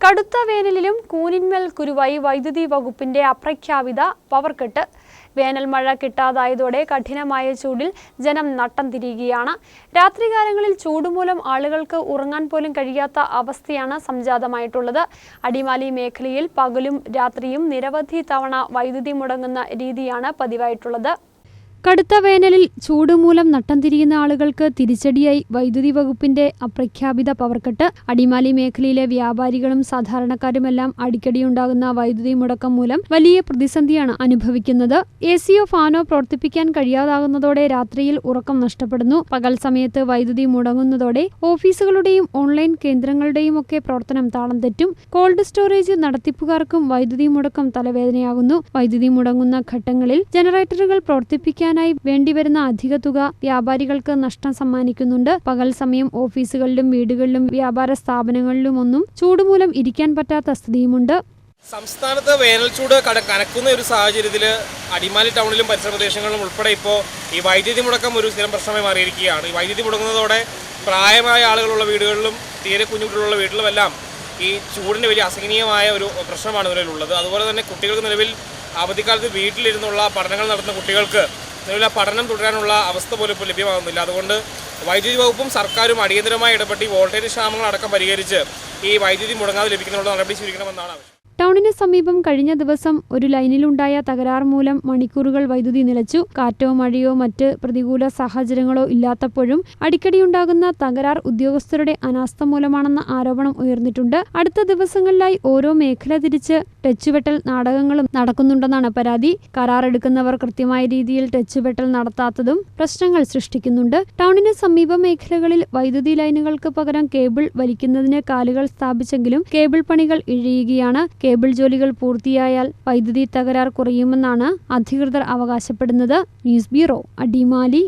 കടുത്ത വേനലിലും കൂനിന്മേൽ കുരുവായി വൈദ്യുതി വകുപ്പിന്റെ അപ്രഖ്യാപിത പവർ കട്ട് വേനൽ മഴ കിട്ടാതായതോടെ കഠിനമായ ചൂടിൽ ജനം നട്ടം തിരിയുകയാണ്. രാത്രികാലങ്ങളിൽ ചൂടുമൂലം ആളുകൾക്ക് ഉറങ്ങാൻ പോലും കഴിയാത്ത അവസ്ഥയാണ് സംജാതമായിട്ടുള്ളത്. അടിമാലി മേഖലയിൽ പകലും രാത്രിയും നിരവധി തവണ വൈദ്യുതി മുടങ്ങുന്ന രീതിയാണ് പതിവായിട്ടുള്ളത്. കടുത്ത വേനലിൽ ചൂടുമൂലം നട്ടം തിരിയുന്ന ആളുകൾക്ക് തിരിച്ചടിയായി വൈദ്യുതി വകുപ്പിന്റെ അപ്രഖ്യാപിത പവർക്കട്ട് അടിമാലി മേഖലയിലെ വ്യാപാരികളും സാധാരണക്കാരുമെല്ലാം അടിക്കടിയുണ്ടാകുന്ന വൈദ്യുതി മുടക്കം മൂലം വലിയ പ്രതിസന്ധിയാണ് അനുഭവിക്കുന്നത്. എ സിയോ ഫാനോ പ്രവർത്തിപ്പിക്കാൻ കഴിയാതാകുന്നതോടെ രാത്രിയിൽ ഉറക്കം നഷ്ടപ്പെടുന്നു. പകൽ സമയത്ത് വൈദ്യുതി മുടങ്ങുന്നതോടെ ഓഫീസുകളുടെയും ഓൺലൈൻ കേന്ദ്രങ്ങളുടെയും ഒക്കെ പ്രവർത്തനം താളം തെറ്റും. കോൾഡ് സ്റ്റോറേജ് നടത്തിപ്പുകാർക്കും വൈദ്യുതി മുടക്കം തലവേദനയാകുന്നു. വൈദ്യുതി മുടങ്ങുന്ന ഘട്ടങ്ങളിൽ ജനറേറ്ററുകൾ പ്രവർത്തിപ്പിക്കാനായി വേണ്ടിവരുന്ന അധിക തുക വ്യാപാരികൾക്ക് നഷ്ടം സമ്മാനിക്കുന്നുണ്ട്. പകൽ സമയം ഓഫീസുകളിലും വീടുകളിലും വ്യാപാര സ്ഥാപനങ്ങളിലുമൊന്നും ചൂടുമൂലം ഇരിക്കാൻ പറ്റാത്ത സ്ഥിതിയുമുണ്ട്. സംസ്ഥാനത്ത് വേനൽ ചൂട് കട കനക്കുന്ന ഒരു സാഹചര്യത്തിൽ അടിമാലി ടൗണിലും പരിസര പ്രദേശങ്ങളിലും ഉൾപ്പെടെ ഇപ്പോൾ ഈ വൈദ്യുതി മുടക്കം ഒരു സ്ഥിരം പ്രശ്നമായി മാറിയിരിക്കുകയാണ്. ഈ വൈദ്യുതി മുടങ്ങുന്നതോടെ പ്രായമായ ആളുകളുള്ള വീടുകളിലും തീരെ കുഞ്ഞുകുട്ടികളുള്ള വീട്ടിലുമെല്ലാം ഈ ചൂടിന്റെ വലിയ അസഹനീയമായ ഒരു പ്രശ്നമാണ് നിലവിലുള്ളത്. അതുപോലെ തന്നെ കുട്ടികൾക്ക് നിലവിൽ അവധിക്കാലത്ത് വീട്ടിലിരുന്നുള്ള പഠനങ്ങൾ നടത്തുന്ന കുട്ടികൾക്ക് നിലവിൽ ആ പഠനം തുടരാനുള്ള അവസ്ഥ പോലും ഇപ്പോൾ ലഭ്യമാകുന്നില്ല. അതുകൊണ്ട് വൈദ്യുതി വകുപ്പും സർക്കാരും അടിയന്തരമായി ഇടപെട്ട് ഈ വോൾട്ടേജ് ക്ഷാമങ്ങൾ അടക്കം പരിഹരിച്ച് ഈ വൈദ്യുതി മുടങ്ങാതെ ലഭിക്കുന്നതിനുള്ള നടപടി സ്വീകരിക്കണമെന്നാണ് ആവശ്യം. ടൗണിന് സമീപം കഴിഞ്ഞ ദിവസം ഒരു ലൈനിലുണ്ടായ തകരാർ മൂലം മണിക്കൂറുകൾ വൈദ്യുതി നിലച്ചു. കാറ്റോ മഴയോ മറ്റ് പ്രതികൂല സാഹചര്യങ്ങളോ ഇല്ലാത്തപ്പോഴും അടിക്കടിയുണ്ടാകുന്ന തകരാർ ഉദ്യോഗസ്ഥരുടെ അനാസ്ഥ മൂലമാണെന്ന ആരോപണം ഉയർന്നിട്ടുണ്ട്. അടുത്ത ദിവസങ്ങളിലായി ഓരോ മേഖല തിരിച്ച് ടച്ചുവെട്ടൽ നാടകങ്ങളും നടക്കുന്നുണ്ടെന്നാണ് പരാതി. കരാർ എടുക്കുന്നവർ കൃത്യമായ രീതിയിൽ ടച്ചുവെട്ടൽ നടത്താത്തതും പ്രശ്നങ്ങൾ സൃഷ്ടിക്കുന്നുണ്ട്. ടൗണിന് സമീപ മേഖലകളിൽ വൈദ്യുതി ലൈനുകൾക്ക് പകരം കേബിൾ വലിക്കുന്നതിന് കാലുകൾ സ്ഥാപിച്ചെങ്കിലും കേബിൾ പണികൾ ഇഴയുകയാണ്. കേബിൾ ജോലികൾ പൂർത്തിയായാൽ വൈദ്യുതി തകരാർ കുറയുമെന്നാണ് അധികൃതർ അവകാശപ്പെടുന്നത്. News bureau Adimali.